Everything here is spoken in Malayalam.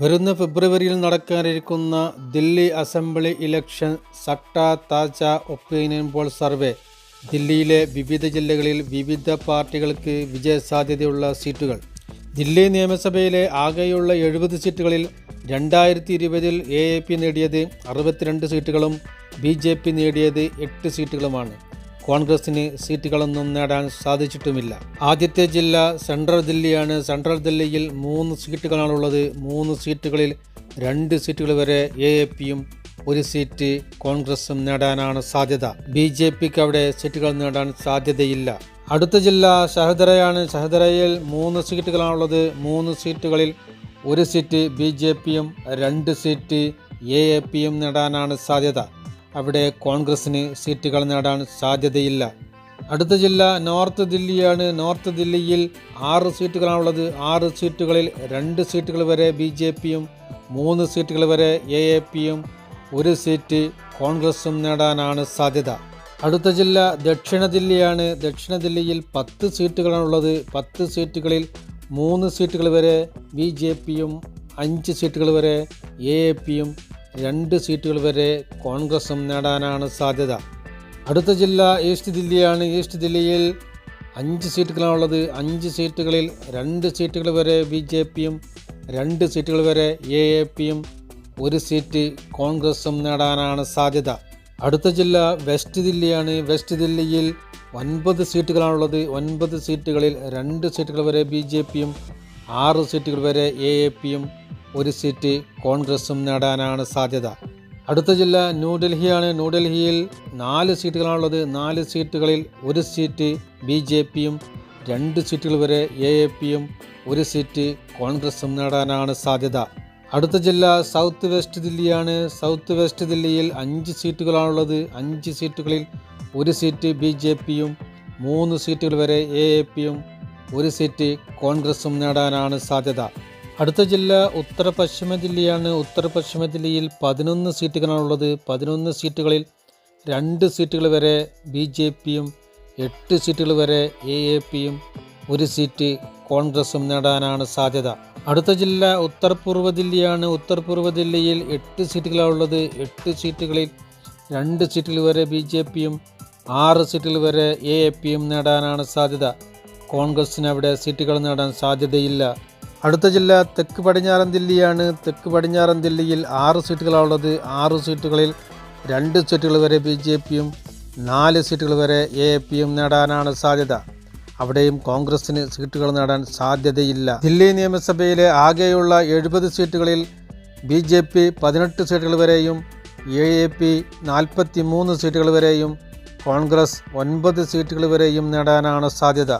വരുന്ന ഫെബ്രുവരിയിൽ നടക്കാനിരിക്കുന്ന ദില്ലി അസംബ്ലി ഇലക്ഷൻ സട്ട താജ ഒപ്പീനിയൻ പോൾ സർവേ. ദില്ലിയിലെ വിവിധ ജില്ലകളിൽ വിവിധ പാർട്ടികൾക്ക് വിജയസാധ്യതയുള്ള സീറ്റുകൾ. ദില്ലി നിയമസഭയിലെ ആകെയുള്ള എഴുപത് സീറ്റുകളിൽ രണ്ടായിരത്തി ഇരുപതിൽ എ എ പി നേടിയത് അറുപത്തിരണ്ട് സീറ്റുകളും ബി ജെ പി നേടിയത് എട്ട് സീറ്റുകളുമാണ്. കോൺഗ്രസിന് സീറ്റുകളൊന്നും നേടാൻ സാധിച്ചിട്ടുമില്ല. ആദ്യത്തെ ജില്ല സെൻട്രൽ ദില്ലിയാണ്. സെൻട്രൽ ദില്ലിയിൽ മൂന്ന് സീറ്റുകളാണുള്ളത്. മൂന്ന് സീറ്റുകളിൽ രണ്ട് സീറ്റുകൾ വരെ എ എ പിയും ഒരു സീറ്റ് കോൺഗ്രസും നേടാനാണ് സാധ്യത. ബി ജെ പിക്ക് അവിടെ സീറ്റുകൾ നേടാൻ സാധ്യതയില്ല. അടുത്ത ജില്ല ഷഹദറയാണ് ഷഹദറയിൽ മൂന്ന് സീറ്റുകളാണുള്ളത്. മൂന്ന് സീറ്റുകളിൽ ഒരു സീറ്റ് ബി ജെ പിയും രണ്ട് സീറ്റ് എ എ പിയും നേടാനാണ് സാധ്യത. അവിടെ കോൺഗ്രസിന് സീറ്റുകൾ നേടാൻ സാധ്യതയില്ല. അടുത്ത ജില്ല നോർത്ത് ദില്ലിയാണ്. നോർത്ത് ദില്ലിയിൽ ആറ് സീറ്റുകളാണുള്ളത്. ആറ് സീറ്റുകളിൽ രണ്ട് സീറ്റുകൾ വരെ ബി ജെ പിയും മൂന്ന് സീറ്റുകൾ വരെ എ എ പിയും ഒരു സീറ്റ് കോൺഗ്രസും നേടാനാണ് സാധ്യത. അടുത്ത ജില്ല ദക്ഷിണ ദില്ലിയാണ്. ദക്ഷിണ ദില്ലിയിൽ പത്ത് സീറ്റുകളാണുള്ളത്. പത്ത് സീറ്റുകളിൽ മൂന്ന് സീറ്റുകൾ വരെ ബി ജെ പിയും അഞ്ച് സീറ്റുകൾ വരെ എ എ പിയും രണ്ട് സീറ്റുകൾ വരെ കോൺഗ്രസും നേടാനാണ് സാധ്യത. അടുത്ത ജില്ല ഈസ്റ്റ് ദില്ലിയാണ്. ഈസ്റ്റ് ദില്ലിയിൽ അഞ്ച് സീറ്റുകളാണുള്ളത്. അഞ്ച് സീറ്റുകളിൽ രണ്ട് സീറ്റുകൾ വരെ ബി ജെ പിയും രണ്ട് സീറ്റുകൾ വരെ എ എ പിയും ഒരു സീറ്റ് കോൺഗ്രസും നേടാനാണ് സാധ്യത. അടുത്ത ജില്ല വെസ്റ്റ് ദില്ലിയാണ്. വെസ്റ്റ് ദില്ലിയിൽ ഒൻപത് സീറ്റുകളാണുള്ളത്. ഒൻപത് സീറ്റുകളിൽ രണ്ട് സീറ്റുകൾ വരെ ബി ജെ പിയും ആറ് സീറ്റുകൾ വരെ എ എ പിയും ഒരു സീറ്റ് കോൺഗ്രസും നേടാനാണ് സാധ്യത. അടുത്ത ജില്ല ന്യൂഡൽഹിയാണ് ന്യൂഡൽഹിയിൽ നാല് സീറ്റുകളാണുള്ളത്. നാല് സീറ്റുകളിൽ ഒരു സീറ്റ് ബി ജെ പിയും രണ്ട് സീറ്റുകൾ വരെ എ എ പിയും ഒരു സീറ്റ് കോൺഗ്രസും നേടാനാണ് സാധ്യത. അടുത്ത ജില്ല സൗത്ത് വെസ്റ്റ് ദില്ലിയാണ്. സൗത്ത് വെസ്റ്റ് ദില്ലിയിൽ അഞ്ച് സീറ്റുകളാണുള്ളത്. അഞ്ച് സീറ്റുകളിൽ ഒരു സീറ്റ് ബി ജെ പിയും മൂന്ന് സീറ്റുകൾ വരെ എ എ പിയും ഒരു സീറ്റ് കോൺഗ്രസും നേടാനാണ് സാധ്യത. അടുത്ത ജില്ല ഉത്തര പശ്ചിമ ജില്ലയാണ്. ഉത്തര പശ്ചിമ ജില്ലയിൽ പതിനൊന്ന് സീറ്റുകളാണുള്ളത്. പതിനൊന്ന് സീറ്റുകളിൽ രണ്ട് സീറ്റുകൾ വരെ ബി ജെ പിയും എട്ട് സീറ്റുകൾ വരെ എ എ പിയും ഒരു സീറ്റ് കോൺഗ്രസും നേടാനാണ് സാധ്യത. അടുത്ത ജില്ല ഉത്തർപൂർവ ജില്ലയാണ്. ഉത്തർപൂർവ ജില്ലയിൽ എട്ട് സീറ്റുകളാണുള്ളത്. എട്ട് സീറ്റുകളിൽ രണ്ട് സീറ്റുകൾ വരെ ബി ജെ പിയും ആറ് സീറ്റുകൾ വരെ എ എ പിയും നേടാനാണ് സാധ്യത. കോൺഗ്രസിന് അവിടെ സീറ്റുകൾ നേടാൻ സാധ്യതയില്ല. അടുത്ത ജില്ല തെക്ക് പടിഞ്ഞാറൻ ദില്ലിയാണ്. തെക്ക് പടിഞ്ഞാറൻ ദില്ലിയിൽ ആറ് സീറ്റുകളാണുള്ളത്. ആറ് സീറ്റുകളിൽ രണ്ട് സീറ്റുകൾ വരെ ബി ജെ പിയും നാല് സീറ്റുകൾ വരെ എ പിയും നേടാനാണ് സാധ്യത. അവിടെയും കോൺഗ്രസിന് സീറ്റുകൾ നേടാൻ സാധ്യതയില്ല. ദില്ലി നിയമസഭയിലെ ആകെയുള്ള എഴുപത് സീറ്റുകളിൽ ബി ജെ പി പതിനെട്ട് സീറ്റുകൾ വരെയും എ എ പി നാൽപ്പത്തി മൂന്ന് സീറ്റുകൾ വരെയും കോൺഗ്രസ് ഒൻപത് സീറ്റുകൾ വരെയും നേടാനാണ് സാധ്യത.